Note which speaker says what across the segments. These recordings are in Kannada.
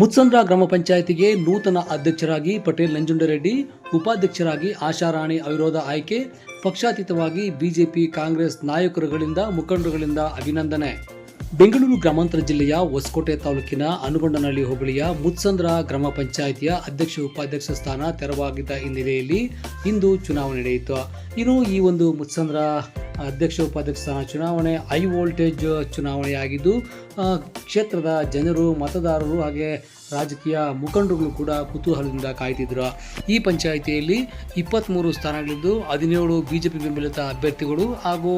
Speaker 1: ಮುತ್ಸಂದ್ರ ಗ್ರಾಮ ಪಂಚಾಯಿತಿಗೆ ನೂತನ ಅಧ್ಯಕ್ಷರಾಗಿ ಪಟೇಲ್ ನಂಜುಂಡರೆಡ್ಡಿ ಉಪಾಧ್ಯಕ್ಷರಾಗಿ ಆಶಾರಾಣಿ ಅವಿರೋಧ ಆಯ್ಕೆ, ಪಕ್ಷಾತೀತವಾಗಿ ಬಿಜೆಪಿ ಕಾಂಗ್ರೆಸ್ ನಾಯಕರುಗಳಿಂದ ಮುಖಂಡರುಗಳಿಂದ ಅಭಿನಂದನೆ. ಬೆಂಗಳೂರು ಗ್ರಾಮಾಂತರ ಜಿಲ್ಲೆಯ ಹೊಸಕೋಟೆ ತಾಲೂಕಿನ ಅನುಗೊಂಡನಹಳ್ಳಿ ಹೋಬಳಿಯ ಮುತ್ಸಂದ್ರ ಗ್ರಾಮ ಪಂಚಾಯಿತಿಯ ಅಧ್ಯಕ್ಷ ಉಪಾಧ್ಯಕ್ಷ ಸ್ಥಾನ ತೆರವಾಗಿದ್ದ ಹಿನ್ನೆಲೆಯಲ್ಲಿ ಇಂದು ಚುನಾವಣೆ ನಡೆಯಿತು. ಇನ್ನು ಈ ಒಂದು ಮುತ್ಸಂದ್ರ ಅಧ್ಯಕ್ಷ ಉಪಾಧ್ಯಕ್ಷ ಸ್ಥಾನ ಚುನಾವಣೆ, ಹೈ ವೋಲ್ಟೇಜ್ ಚುನಾವಣೆಯಾಗಿದ್ದು ಕ್ಷೇತ್ರದ ಜನರು, ಮತದಾರರು ಹಾಗೆ ರಾಜಕೀಯ ಮುಖಂಡರುಗಳು ಕೂಡ ಕುತೂಹಲದಿಂದ ಕಾಯ್ತಿದ್ರು. ಈ ಪಂಚಾಯಿತಿಯಲ್ಲಿ ಇಪ್ಪತ್ತ್ಮೂರು ಸ್ಥಾನಗಳಿದ್ದು, ಹದಿನೇಳು ಬಿ ಜೆ ಪಿ ಬೆಂಬಲಿತ ಅಭ್ಯರ್ಥಿಗಳು ಹಾಗೂ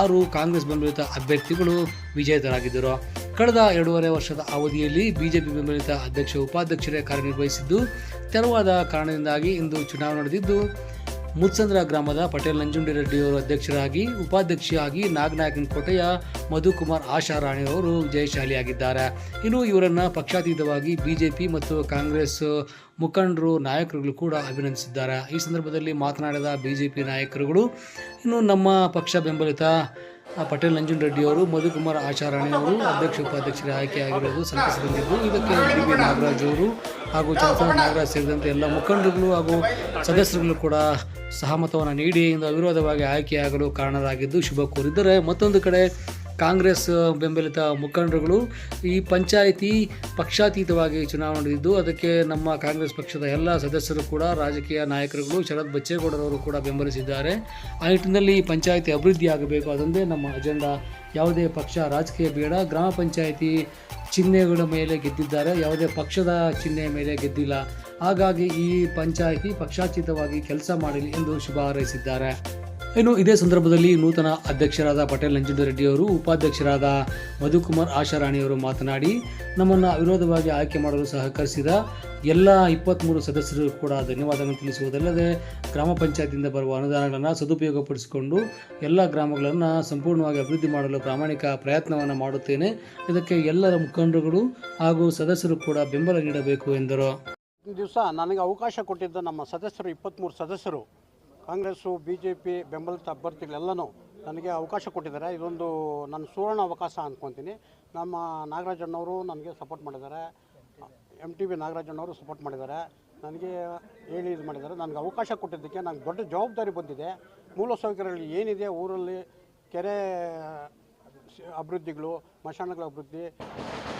Speaker 1: ಆರು ಕಾಂಗ್ರೆಸ್ ಬೆಂಬಲಿತ ಅಭ್ಯರ್ಥಿಗಳು ವಿಜೇತರಾಗಿದ್ದರು. ಕಳೆದ ಎರಡೂವರೆ ವರ್ಷದ ಅವಧಿಯಲ್ಲಿ ಬಿಜೆಪಿ ಬೆಂಬಲಿತ ಅಧ್ಯಕ್ಷ, ಉಪಾಧ್ಯಕ್ಷರೇ ಕಾರ್ಯನಿರ್ವಹಿಸಿದ್ದು, ತೆರವಾದ ಕಾರಣದಿಂದಾಗಿ ಇಂದು ಚುನಾವಣೆ ನಡೆದಿದ್ದು ಮುತ್ಸಂದ್ರ ಗ್ರಾಮದ ಪಟೇಲ್ ನಂಜುಂಡಿ ರೆಡ್ಡಿಯವರು ಅಧ್ಯಕ್ಷರಾಗಿ ಉಪಾಧ್ಯಕ್ಷರಾಗಿ ನಾಗನಾಯಕನಕೋಟೆಯ ಮಧುಕುಮಾರ್ ಆಶಾರಾಣಿ ಅವರು ಜಯಶಾಲಿಯಾಗಿದ್ದಾರೆ ಇನ್ನು ಇವರನ್ನು ಪಕ್ಷಾತೀತವಾಗಿ ಬಿಜೆಪಿ ಮತ್ತು ಕಾಂಗ್ರೆಸ್ ಮುಖಂಡರು, ನಾಯಕರುಗಳು ಕೂಡ ಅಭಿನಂದಿಸಿದ್ದಾರೆ. ಈ ಸಂದರ್ಭದಲ್ಲಿ ಮಾತನಾಡಿದ ಬಿಜೆಪಿ ನಾಯಕರುಗಳು, ಇನ್ನು ನಮ್ಮ ಪಕ್ಷ ಬೆಂಬಲಿತ ಪಟೇಲ್ ನಂಜುನ್ ರೆಡ್ಡಿ ಅವರು ಮಧುಕುಮಾರ್ ಆಚಾರಾಣಿ ಅವರು, ಅಧ್ಯಕ್ಷ, ಉಪಾಧ್ಯಕ್ಷರ ಆಯ್ಕೆಯಾಗಿರೋದು ಸಂತಸದಂತಿದ್ದು ಇದಕ್ಕೆ ಡಿ ಬಿ ನಾಗರಾಜ್ ಅವರು ಹಾಗೂ ಚಂದ್ರ ನಾಗರಾಜ್ ಸೇರಿದಂತೆ ಎಲ್ಲ ಮುಖಂಡರುಗಳು ಹಾಗೂ ಸದಸ್ಯರುಗಳು ಕೂಡ ಸಹಮತವನ್ನು ನೀಡಿ ಇಂದು ಅವಿರೋಧವಾಗಿ ಆಯ್ಕೆಯಾಗಲು ಕಾರಣರಾಗಿದ್ದು ಶುಭ ಕೋರಿದ್ದರೆ. ಮತ್ತೊಂದು ಕಡೆ ಕಾಂಗ್ರೆಸ್ ಬೆಂಬಲಿತ ಮುಖಂಡರುಗಳು ಈ ಪಂಚಾಯಿತಿ ಪಕ್ಷಾತೀತವಾಗಿ ಚುನಾವಣೆ ನಡೆದಿದ್ದು, ಅದಕ್ಕೆ ನಮ್ಮ ಕಾಂಗ್ರೆಸ್ ಪಕ್ಷದ ಎಲ್ಲ ಸದಸ್ಯರು ಕೂಡ, ರಾಜಕೀಯ ನಾಯಕರುಗಳು, ಶರತ್ ಬಚ್ಚೇಗೌಡರವರು ಕೂಡ ಬೆಂಬಲಿಸಿದ್ದಾರೆ. ಆ ನಿಟ್ಟಿನಲ್ಲಿ ಈ ಪಂಚಾಯಿತಿ ಅಭಿವೃದ್ಧಿ ಆಗಬೇಕು, ಅದೊಂದೇ ನಮ್ಮ ಅಜೆಂಡಾ. ಯಾವುದೇ ಪಕ್ಷ ರಾಜಕೀಯ ಬೇಡ, ಗ್ರಾಮ ಪಂಚಾಯಿತಿ ಚಿಹ್ನೆಗಳ ಮೇಲೆ ಗೆದ್ದಿದ್ದಾರೆ, ಯಾವುದೇ ಪಕ್ಷದ ಚಿಹ್ನೆಯ ಮೇಲೆ ಗೆದ್ದಿಲ್ಲ. ಹಾಗಾಗಿ ಈ ಪಂಚಾಯಿತಿ ಪಕ್ಷಾತೀತವಾಗಿ ಕೆಲಸ ಮಾಡಲಿ ಎಂದು ಶುಭ ಹಾರೈಸಿದ್ದಾರೆ. ಇನ್ನು ಇದೇ ಸಂದರ್ಭದಲ್ಲಿ ನೂತನ ಅಧ್ಯಕ್ಷರಾದ ಪಟೇಲ್ ನಂಜುಂಡರೆಡ್ಡಿಯವರು ಉಪಾಧ್ಯಕ್ಷರಾದ ಮಧುಕುಮಾರ್ ಆಶಾರಾಣಿಯವರು ಮಾತನಾಡಿ, ನಮ್ಮನ್ನು ವಿರೋಧವಾಗಿ ಆಯ್ಕೆ ಮಾಡಲು ಸಹಕರಿಸಿದ ಎಲ್ಲ ಇಪ್ಪತ್ತ್ಮೂರು ಸದಸ್ಯರು ಕೂಡ ಧನ್ಯವಾದಗಳನ್ನು ತಿಳಿಸುವುದಲ್ಲದೆ, ಗ್ರಾಮ ಪಂಚಾಯತಿಯಿಂದ ಬರುವ ಅನುದಾನಗಳನ್ನು ಸದುಪಯೋಗಪಡಿಸಿಕೊಂಡು ಎಲ್ಲ ಗ್ರಾಮಗಳನ್ನು ಸಂಪೂರ್ಣವಾಗಿ ಅಭಿವೃದ್ಧಿ ಮಾಡಲು ಪ್ರಾಮಾಣಿಕ ಪ್ರಯತ್ನವನ್ನು ಮಾಡುತ್ತೇನೆ. ಇದಕ್ಕೆ ಎಲ್ಲರ ಮುಖಂಡರುಗಳು ಹಾಗೂ ಸದಸ್ಯರು ಕೂಡ ಬೆಂಬಲ ನೀಡಬೇಕು ಎಂದರು.
Speaker 2: ಈ ದಿವಸ ನನಗೆ ಅವಕಾಶ ಕೊಟ್ಟಿದ್ದ ನಮ್ಮ ಸದಸ್ಯರು ಇಪ್ಪತ್ತ್ಮೂರು ಸದಸ್ಯರು ಕಾಂಗ್ರೆಸ್ಸು ಬಿ ಜೆ ಪಿ ಬೆಂಬಲಿತ ಅಭ್ಯರ್ಥಿಗಳೆಲ್ಲನೂ ನನಗೆ ಅವಕಾಶ ಕೊಟ್ಟಿದ್ದಾರೆ. ಇದೊಂದು ನನ್ನ ಸುವರ್ಣ ಅವಕಾಶ ಅಂದ್ಕೊತೀನಿ ನಮ್ಮ ನಾಗರಾಜಣ್ಣವರು ನನಗೆ ಸಪೋರ್ಟ್ ಮಾಡಿದ್ದಾರೆ. ಎಂ ಟಿ ಬಿ ನಾಗರಾಜಣ್ಣವರು ಸಪೋರ್ಟ್ ಮಾಡಿದ್ದಾರೆ. ನನಗೆ ಹೇಳಿ ಇದು ಮಾಡಿದ್ದಾರೆ. ನನಗೆ ಅವಕಾಶ ಕೊಟ್ಟಿದ್ದಕ್ಕೆ ನನಗೆ ದೊಡ್ಡ ಜವಾಬ್ದಾರಿ ಬಂದಿದೆ. ಮೂಲ ಮೂಲಸೌಕರ್ಯಗಳು ಏನಿದೆ, ಊರಲ್ಲಿ ಕೆರೆ ಅಭಿವೃದ್ಧಿಗಳು, ಮಶಾನಗಳ ಅಭಿವೃದ್ಧಿ,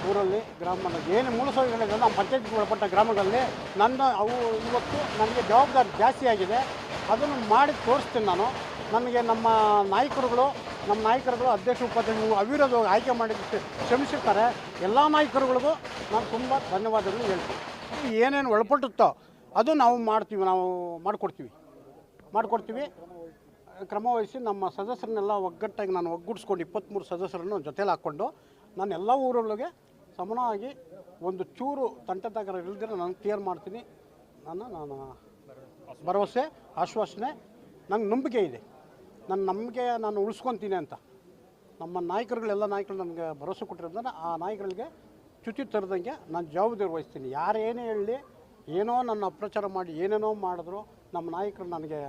Speaker 2: ಊರಲ್ಲಿ ಗ್ರಾಮ ಏನು ಮೂಲಸೌಕರ್ಯಗಳಿದೆ, ನಮ್ಮ ಪಂಚಾಯತ್ಗೆ ಒಳಪಟ್ಟ ಗ್ರಾಮಗಳಲ್ಲಿ ನನ್ನ ಅವು ಇವತ್ತು ನನಗೆ ಜವಾಬ್ದಾರಿ ಜಾಸ್ತಿ ಆಗಿದೆ. ಅದನ್ನು ಮಾಡಿ ತೋರಿಸ್ತೀನಿ ನಾನು. ನನಗೆ ನಮ್ಮ ನಾಯಕರುಗಳು ನಮ್ಮ ನಾಯಕರುಗಳು ಅಧ್ಯಕ್ಷ ಉಪಾಧ್ಯಕ್ಷರು ಅವಿರೋಧವಾಗಿ ಆಯ್ಕೆ ಮಾಡಿದ್ದಕ್ಕೆ ಶ್ರಮಿಸಿರ್ತಾರೆ. ಎಲ್ಲ ನಾಯಕರುಗಳಿಗೂ ನಾನು ತುಂಬ ಧನ್ಯವಾದಗಳು ಹೇಳ್ತೀನಿ. ಏನೇನು ಒಳಪಟ್ಟುತ್ತೋ ಅದು ನಾವು ಮಾಡ್ತೀವಿ, ನಾವು ಮಾಡಿಕೊಡ್ತೀವಿ. ಮಾಡಿಕೊಡ್ತೀವಿ. ಕ್ರಮವಹಿಸಿ ನಮ್ಮ ಸದಸ್ಯರನ್ನೆಲ್ಲ ಒಗ್ಗಟ್ಟಾಗಿ ನಾನು ಒಗ್ಗೂಡಿಸ್ಕೊಂಡು ಇಪ್ಪತ್ತ್ಮೂರು ಸದಸ್ಯರನ್ನು ಜೊತೆಲಿ ಹಾಕ್ಕೊಂಡು ನಾನು ಎಲ್ಲ ಊರೊಳಗೆ ಸಮನಾಗಿ ಒಂದು ಚೂರು ತಂಟೆತಗರ ಇಲ್ದಿರ ನಾನು ಕ್ಲಿಯರ್ ಮಾಡ್ತೀನಿ. ನಾನು ನಾನು ಭರವಸೆ, ಆಶ್ವಾಸನೆ ನಂಗೆ ನಂಬಿಕೆ ಇದೆ. ನನ್ನ ನಂಬಿಕೆ ನಾನು ಉಳಿಸ್ಕೊತೀನಿ ಅಂತ. ನಮ್ಮ ನಾಯಕರುಗಳೆಲ್ಲ ನಾಯಕರು ನನಗೆ ಭರವಸೆ ಕೊಟ್ಟಿರೋದನ್ನ ಆ ನಾಯಕರಿಗೆ ಚ್ಯುತಿ ತರದಂಗೆ ನಾನು ಜವಾಬ್ದಾರಿ ವಹಿಸ್ತೀನಿ. ಯಾರೇನೇ ಹೇಳಲಿ, ಏನೋ ನನ್ನ ಅಪ್ರಚಾರ ಮಾಡಿ, ಏನೇನೋ ಮಾಡಿದ್ರು ನಮ್ಮ ನಾಯಕರು ನನಗೆ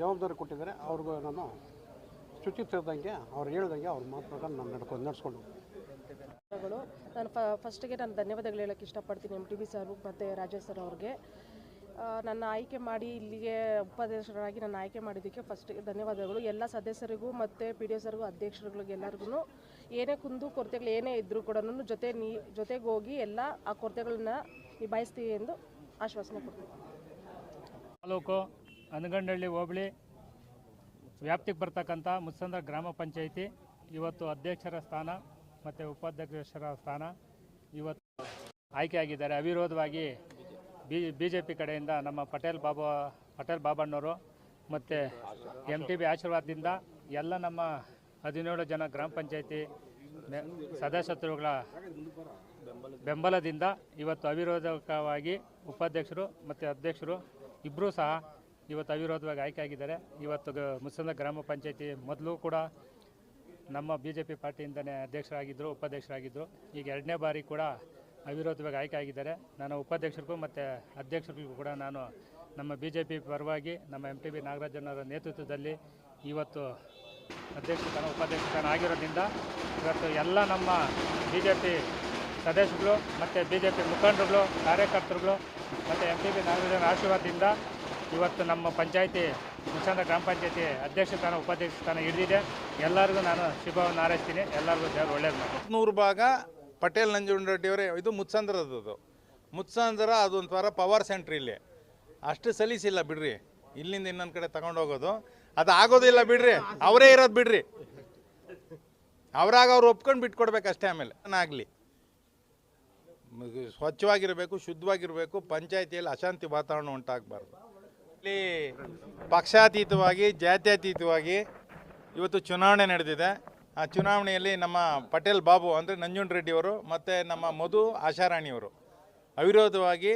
Speaker 2: ಜವಾಬ್ದಾರಿ ಕೊಟ್ಟಿದ್ದಾರೆ. ಅವ್ರಿಗೂ ನಾನು ಚ್ಯುತಿ ತರದಂಗೆ ಅವ್ರು ಹೇಳ್ದಂಗೆ ಅವ್ರ ಮಾತು ಪ್ರಕಾರ ನಾನು ನಡ್ಕೊಂಡು ನಡೆಸ್ಕೊಂಡು.
Speaker 3: ನಾನು ಫಸ್ಟಿಗೆ ನಾನು ಧನ್ಯವಾದಗಳು ಹೇಳೋಕ್ಕೆ ಇಷ್ಟಪಡ್ತೀನಿ ಎಂ ಟಿ ಬಿ ಸರ್ ಮತ್ತು ರಾಜೇಶ್ ಸರ್ ಅವ್ರಿಗೆ. ನನ್ನ ಆಯ್ಕೆ ಮಾಡಿ ಇಲ್ಲಿಗೆ ಉಪಾಧ್ಯಕ್ಷರಾಗಿ ನನ್ನ ಆಯ್ಕೆ ಮಾಡಿದ್ದಕ್ಕೆ ಫಸ್ಟ್ ಧನ್ಯವಾದಗಳು. ಎಲ್ಲ ಸದಸ್ಯರಿಗೂ ಮತ್ತು ಪಿ ಡಿ ಸರ್ಗೂ ಅಧ್ಯಕ್ಷರುಗಳಿಗೆ ಎಲ್ಲರಿಗೂ ಏನೇ ಕುಂದು ಕೊರತೆಗಳು ಏನೇ ಇದ್ದರೂ ಕೂಡ ಜೊತೆ ನೀ, ಜೊತೆಗೆ ಹೋಗಿ ಎಲ್ಲ ಆ ಕೊರತೆಗಳನ್ನ ನಿಭಾಯಿಸ್ತೀವಿ ಎಂದು ಆಶ್ವಾಸನೆ ಕೊಡ್ತೀನಿ.
Speaker 4: ತಾಲೂಕು ಅನಗಂಡಳ್ಳಿ ಹೋಬಳಿ ವ್ಯಾಪ್ತಿಗೆ ಬರ್ತಕ್ಕಂಥ ಮುತ್ಸಂದ್ರ ಗ್ರಾಮ ಪಂಚಾಯಿತಿ ಇವತ್ತು ಅಧ್ಯಕ್ಷರ ಸ್ಥಾನ ಮತ್ತು ಉಪಾಧ್ಯಕ್ಷರ ಸ್ಥಾನ ಇವತ್ತು ಆಯ್ಕೆಯಾಗಿದ್ದಾರೆ ಅವಿರೋಧವಾಗಿ ಬಿ ಬಿ ಜೆ ಪಿ ಕಡೆಯಿಂದ ನಮ್ಮ ಪಟೇಲ್ ಬಾಬಾ, ಪಟೇಲ್ ಬಾಬಣ್ಣವರು ಮತ್ತು ಎಂ ಟಿ ಬಿ ಆಶೀರ್ವಾದದಿಂದ ಎಲ್ಲ ನಮ್ಮ ಹದಿನೇಳು ಜನ ಗ್ರಾಮ ಪಂಚಾಯಿತಿ ಸದಸ್ಯತ್ವಗಳ ಬೆಂಬಲದಿಂದ ಇವತ್ತು ಅವಿರೋಧಕವಾಗಿ ಉಪಾಧ್ಯಕ್ಷರು ಮತ್ತು ಅಧ್ಯಕ್ಷರು ಇಬ್ಬರೂ ಸಹ ಇವತ್ತು ಅವಿರೋಧವಾಗಿ ಆಯ್ಕೆಯಾಗಿದ್ದಾರೆ. ಇವತ್ತು ಮುಸಂದ ಗ್ರಾಮ ಪಂಚಾಯತಿ ಮೊದಲು ಕೂಡ ನಮ್ಮ ಬಿ ಜೆ ಪಿ ಪಾರ್ಟಿಯಿಂದನೇ ಅಧ್ಯಕ್ಷರಾಗಿದ್ದರು ಉಪಾಧ್ಯಕ್ಷರಾಗಿದ್ದರು ಈಗ ಎರಡನೇ ಬಾರಿ ಕೂಡ ಅವಿರೋಧವಾಗಿ ಆಯ್ಕೆ ಆಗಿದ್ದಾರೆ. ನಾನು ಉಪಾಧ್ಯಕ್ಷರಿಗೂ ಮತ್ತು ಅಧ್ಯಕ್ಷರಿಗೂ ಕೂಡ ನಾನು ನಮ್ಮ ಬಿ ಜೆ ಪಿ ಪರವಾಗಿ ನಮ್ಮ ಎಂ ಟಿ ಬಿ ನಾಗರಾಜನವರ ನೇತೃತ್ವದಲ್ಲಿ ಇವತ್ತು ಅಧ್ಯಕ್ಷ ಸ್ಥಾನ, ಉಪಾಧ್ಯಕ್ಷ ಆಗಿರೋದ್ರಿಂದ ಇವತ್ತು ಎಲ್ಲ ನಮ್ಮ ಬಿ ಜೆ ಪಿ ಸದಸ್ಯರುಗಳು ಮತ್ತು ಬಿ ಜೆ ಪಿ ಮುಖಂಡರುಗಳು, ಕಾರ್ಯಕರ್ತರುಗಳು ಮತ್ತು ಎಂ ಟಿ ಬಿ ನಾಗರಾಜನ ಆಶೀರ್ವಾದದಿಂದ ಇವತ್ತು ನಮ್ಮ ಪಂಚಾಯಿತಿ ಮುಚ್ಚಂದ ಗ್ರಾಮ ಪಂಚಾಯತಿ ಅಧ್ಯಕ್ಷ ಸ್ಥಾನ, ಉಪಾಧ್ಯಕ್ಷ ಸ್ಥಾನ ಹಿಡಿದಿದೆ. ಎಲ್ಲರಿಗೂ ನಾನು ಶುಭವನ್ನು ಹಾರೈಸ್ತೀನಿ. ಎಲ್ಲರಿಗೂ ದೇವರು ಒಳ್ಳೇದು ಮಾಡಿ
Speaker 5: ನೂರು ಭಾಗ ಪಟೇಲ್ ನಂಜುಂಡರೆಡ್ಡಿಯವರೇ ಇದು ಮುತ್ಸಂದ್ರದ್ದು ಮುತ್ಸಂದ್ರ ಅದೊಂಥರ ಪವರ್ ಸೆಂಟ್ರ್ ಇಲ್ಲಿ. ಅಷ್ಟು ಸಲೀಸಿಲ್ಲ, ಬಿಡ್ರಿ. ಇಲ್ಲಿಂದ ಇನ್ನೊಂದು ಕಡೆ ತಗೊಂಡೋಗೋದು ಅದು ಆಗೋದಿಲ್ಲ, ಬಿಡ್ರಿ. ಅವರೇ ಇರೋದು ಬಿಡ್ರಿ. ಅವರಾಗ ಅವ್ರು ಒಪ್ಕೊಂಡು ಬಿಟ್ಕೊಡ್ಬೇಕು ಅಷ್ಟೇ ಆಮೇಲೆ. ಆಗಲಿ. ಸ್ವಚ್ಛವಾಗಿರಬೇಕು, ಶುದ್ಧವಾಗಿರಬೇಕು, ಪಂಚಾಯತಿಯಲ್ಲಿ ಅಶಾಂತಿ ವಾತಾವರಣ ಉಂಟಾಗಬಾರ್ದು. ಇಲ್ಲಿ ಪಕ್ಷಾತೀತವಾಗಿ, ಜಾತ್ಯತೀತವಾಗಿ ಇವತ್ತು ಚುನಾವಣೆ ನಡೆದಿದೆ. ಆ ಚುನಾವಣೆಯಲ್ಲಿ ನಮ್ಮ ಪಟೇಲ್ ಬಾಬು ಅಂದರೆ ನಂಜುಂಡರೆಡ್ಡಿಯವರು ಮತ್ತು ನಮ್ಮ ಮಧು ಆಶಾರಾಣಿಯವರು ಅವಿರೋಧವಾಗಿ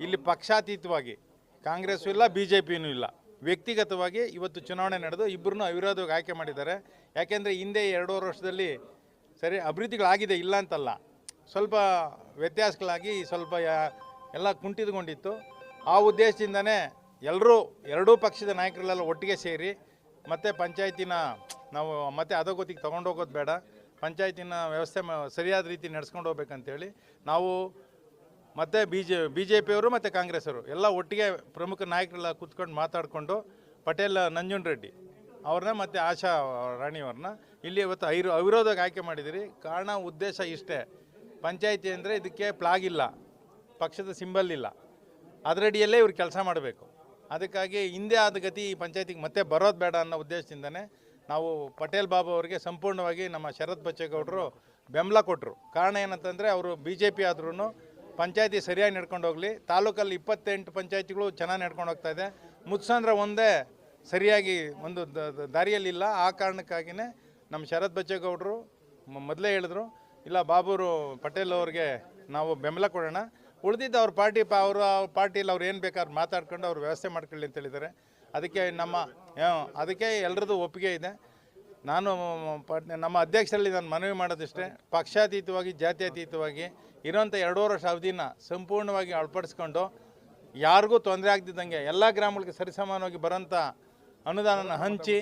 Speaker 5: ಇಲ್ಲಿ ಪಕ್ಷಾತೀತವಾಗಿ ಕಾಂಗ್ರೆಸ್ಸು ಇಲ್ಲ ಬಿ ಜೆ ಪಿನೂ ಇಲ್ಲ. ವ್ಯಕ್ತಿಗತವಾಗಿ ಇವತ್ತು ಚುನಾವಣೆ ನಡೆದು ಇಬ್ಬರನ್ನು ಅವಿರೋಧವಾಗಿ ಆಯ್ಕೆ ಮಾಡಿದ್ದಾರೆ. ಯಾಕೆಂದರೆ ಹಿಂದೆ ಎರಡೂವರೆ ವರ್ಷದಲ್ಲಿ ಸರಿ ಅಭಿವೃದ್ಧಿಗಳಾಗಿದೆ, ಇಲ್ಲ ಅಂತಲ್ಲ. ಸ್ವಲ್ಪ ವ್ಯತ್ಯಾಸಗಳಾಗಿ ಸ್ವಲ್ಪ ಎಲ್ಲ ಕುಂಠಿತಗೊಂಡಿತ್ತು ಆ ಉದ್ದೇಶದಿಂದನೇ ಎಲ್ಲರೂ ಎರಡೂ ಪಕ್ಷದ ನಾಯಕರೆಲ್ಲ ಒಟ್ಟಿಗೆ ಸೇರಿ ಮತ್ತು ಪಂಚಾಯತಿನ ನಾವು ಮತ್ತೆ ಅಧೋಗತಿಗೆ ತೊಗೊಂಡೋಗೋದು ಬೇಡ. ಪಂಚಾಯತಿನ ವ್ಯವಸ್ಥೆ ಸರಿಯಾದ ರೀತಿ ನಡೆಸ್ಕೊಂಡು ಹೋಗ್ಬೇಕಂತೇಳಿ ನಾವು ಮತ್ತು ಬಿ ಜೆ ಬಿ ಜೆ ಪಿಯವರು ಮತ್ತು ಕಾಂಗ್ರೆಸ್ ಅವರು ಎಲ್ಲ ಒಟ್ಟಿಗೆ ಪ್ರಮುಖ ನಾಯಕರೆಲ್ಲ ಕೂತ್ಕೊಂಡು ಮಾತಾಡಿಕೊಂಡು ಪಟೇಲ್, ನಂಜುನ್ ರೆಡ್ಡಿ ಅವ್ರನ್ನ ಮತ್ತು ಆಶಾ ರಾಣಿಯವ್ರನ್ನ ಇಲ್ಲಿ ಇವತ್ತು ಐರು ಅವಿರೋಧಕ್ಕೆ ಆಯ್ಕೆ ಮಾಡಿದಿರಿ ಕಾರಣ, ಉದ್ದೇಶ ಇಷ್ಟೇ. ಪಂಚಾಯಿತಿ ಅಂದರೆ ಇದಕ್ಕೆ ಪ್ಲಾಗ್ ಇಲ್ಲ. ಪಕ್ಷದ ಸಿಂಬಲ್ ಇಲ್ಲ. ಅದರಡಿಯಲ್ಲೇ ಇವ್ರು ಕೆಲಸ ಮಾಡಬೇಕು. ಅದಕ್ಕಾಗಿ ಹಿಂದೆ ಆದ ಗತಿ ಈ ಪಂಚಾಯತಿಗೆ ಮತ್ತೆ ಬರೋದು ಬೇಡ ಅನ್ನೋ ಉದ್ದೇಶದಿಂದನೇ ನಾವು ಪಟೇಲ್ ಬಾಬು ಅವರಿಗೆ ಸಂಪೂರ್ಣವಾಗಿ ನಮ್ಮ ಶರತ್ ಬಚ್ಚೇಗೌಡರು ಬೆಂಬಲ ಕೊಟ್ಟರು ಕಾರಣ ಏನಂತಂದರೆ ಅವರು ಬಿ ಜೆ ಪಿ ಆದ್ರೂ ಪಂಚಾಯತಿ ಸರಿಯಾಗಿ ನಡ್ಕೊಂಡು ಹೋಗಲಿ. ತಾಲೂಕಲ್ಲಿ ಇಪ್ಪತ್ತೆಂಟು ಪಂಚಾಯತಿಗಳು ಚೆನ್ನಾಗಿ ನಡ್ಕೊಂಡು ಹೋಗ್ತಾ ಇದೆ. ಮುತ್ಸಂದ್ರ ಒಂದೇ ಸರಿಯಾಗಿ ಒಂದು ದಾರಿಯಲ್ಲಿಲ್ಲ ಆ ಕಾರಣಕ್ಕಾಗಿಯೇ ನಮ್ಮ ಶರತ್ ಬಚ್ಚೇಗೌಡರು ಮೊದಲೇ ಹೇಳಿದ್ರು, ಇಲ್ಲ ಬಾಬೂರು ಪಟೇಲ್ ಅವ್ರಿಗೆ ನಾವು ಬೆಂಬಲ ಕೊಡೋಣ. ಉಳಿದಿದ್ದ ಅವ್ರ ಪಾರ್ಟಿ ಪ ಅವರು ಪಾರ್ಟಿಯಲ್ಲಿ ಅವ್ರು ಏನು ಬೇಕಾದ್ರು ಮಾತಾಡ್ಕೊಂಡು ಅವ್ರು ವ್ಯವಸ್ಥೆ ಮಾಡ್ಕೊಳ್ಳಿ ಅಂತ ಹೇಳಿದ್ದಾರೆ. ಅದಕ್ಕೆ ನಮ್ಮ ಅದಕ್ಕೆ ಎಲ್ಲರದ್ದು ಒಪ್ಪಿಗೆ ಇದೆ. ನಾನು ನಮ್ಮ ಅಧ್ಯಕ್ಷರಲ್ಲಿ ನಾನು ಮನವಿ ಮಾಡೋದಿಷ್ಟೇ. ಪಕ್ಷಾತೀತವಾಗಿ, ಜಾತ್ಯತೀತವಾಗಿ ಇರೋಂಥ ಎರಡೂವರೆ ವರ್ಷ ಅವಧಿನ ಸಂಪೂರ್ಣವಾಗಿ ಅಳವಡಿಸ್ಕೊಂಡು ಯಾರಿಗೂ ತೊಂದರೆ ಆಗ್ತಿದ್ದಂಗೆ ಎಲ್ಲ ಗ್ರಾಮಗಳಿಗೆ ಸರಿಸಮಾನವಾಗಿ ಬರೋಂಥ ಅನುದಾನನ ಹಂಚಿ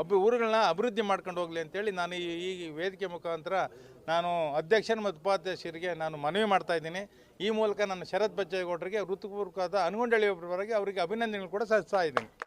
Speaker 5: ಅಭಿ ಊರುಗಳನ್ನ ಅಭಿವೃದ್ಧಿ ಮಾಡ್ಕೊಂಡು ಹೋಗಲಿ ಅಂತೇಳಿ ನಾನು ಈ ವೇದಿಕೆ ಮುಖಾಂತರ ನಾನು ಅಧ್ಯಕ್ಷರು ಮತ್ತು ಉಪಾಧ್ಯಕ್ಷರಿಗೆ ನಾನು ಮನವಿ ಮಾಡ್ತಾ ಇದ್ದೀನಿ. ಈ ಮೂಲಕ ನಾನು ಶರತ್ ಬಚ್ಚೇಗೌಡರಿಗೆ ಹೃತ್ಪೂರ್ವಕವಾದ ಅನುಗೊಂಡಳಿ ಒಬ್ಬರವರೆಗೆ ಅವರಿಗೆ ಅಭಿನಂದನೆಗಳು ಕೂಡ ಸಲ್ಲಿಸ್ತಾ ಇದ್ದೀನಿ.